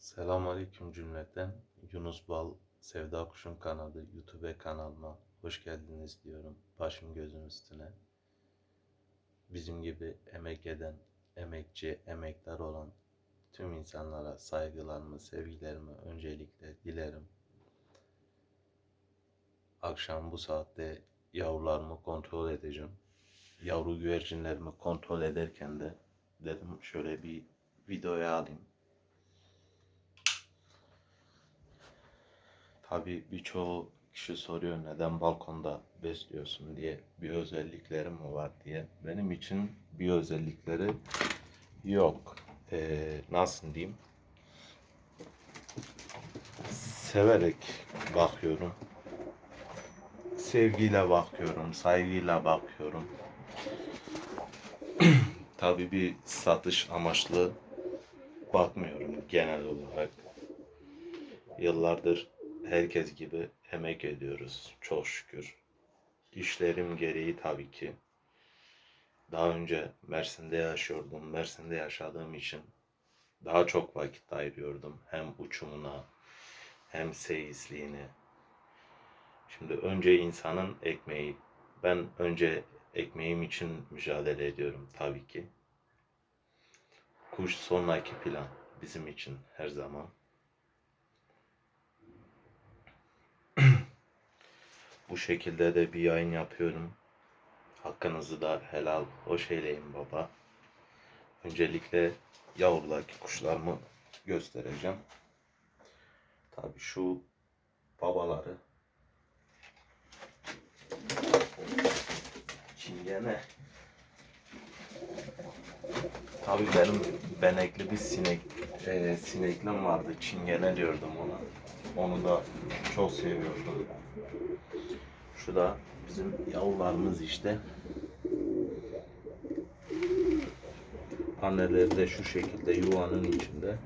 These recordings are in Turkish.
Selamünaleyküm cümleten. Yunus Bal Sevda Kuş'un kanalı YouTube kanalıma hoş geldiniz diyorum. Başım gözüm üstüne. Bizim gibi emek eden, emekçi, emektar olan tüm insanlara saygılarımı, sevgilerimi öncelikle dilerim. Akşam bu saatte yavrularımı kontrol edeceğim. Yavru güvercinlerimi kontrol ederken de dedim şöyle bir videoya alayım. Tabii birçoğu kişi soruyor neden balkonda besliyorsun diye bir özellikleri mi var diye. Benim için bir özellikleri yok. Ee, nasıl diyeyim? Severek bakıyorum. Sevgiyle bakıyorum, saygıyla bakıyorum. Tabii bir satış amaçlı bakmıyorum genel olarak. Yıllardır herkes gibi emek ediyoruz çok şükür. İşlerim gereği tabii ki. Daha önce Mersin'de yaşıyordum. Mersin'de yaşadığım için daha çok vakit ayırıyordum. Hem uçumuna hem seyisliğine. Şimdi önce insanın ekmeği. Ben önce ekmeğim için mücadele ediyorum tabii ki. Kuş sonraki plan bizim için her zaman. Bu şekilde de bir yayın yapıyorum. Hakkınızı da helal hoş eyleyin baba. Öncelikle yavrudaki kuşlarımı göstereceğim. Tabii şu babaları çingene. Tabii benim benekli bir sinek e, sineklim vardı. Çingene diyordum ona. Onu da çok seviyordum. Şu da bizim yavrularımız işte. Anneleri de şu şekilde yuvanın içinde.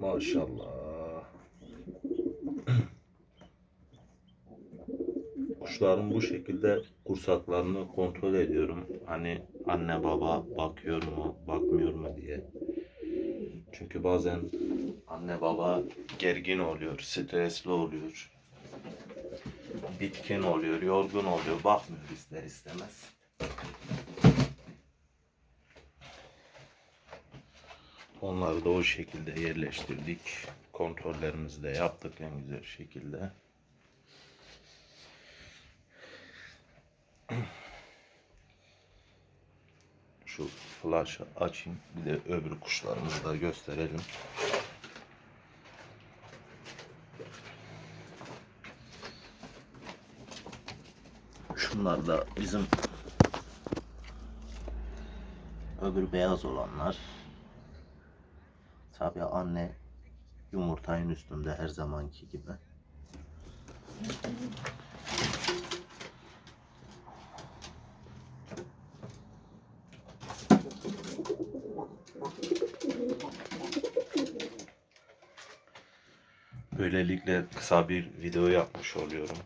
Maşallah. Kuşların bu şekilde kursaklarını kontrol ediyorum. Hani anne baba bakıyor mu, bakmıyor mu diye. Çünkü bazen anne baba gergin oluyor, stresli oluyor. Bitkin oluyor, yorgun oluyor, bakmıyor ister istemez. Onları da o şekilde yerleştirdik. Kontrollerimizi de yaptık en güzel şekilde. Şu flaşı açayım. Bir de öbür kuşlarımızı da gösterelim. Şunlar da bizim öbür beyaz olanlar. Tabii anne yumurtayın üstünde her zamanki gibi. Böylelikle kısa bir video yapmış oluyorum.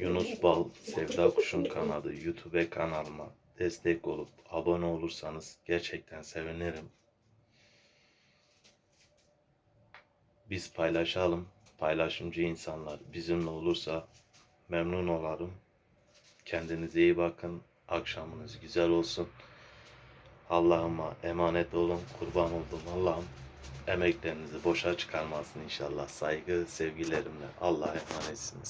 Yunus Bal Sevda Kuş'un kanalı YouTube kanalıma destek olup abone olursanız gerçekten sevinirim. Biz paylaşalım. Paylaşımcı insanlar bizimle olursa memnun olarım. Kendinize iyi bakın. Akşamınız güzel olsun. Allah'ıma emanet olun. Kurban oldum Allah'ım. Emeklerinizi boşa çıkarmasın inşallah. Saygı, sevgilerimle. Allah'a emanetsiniz.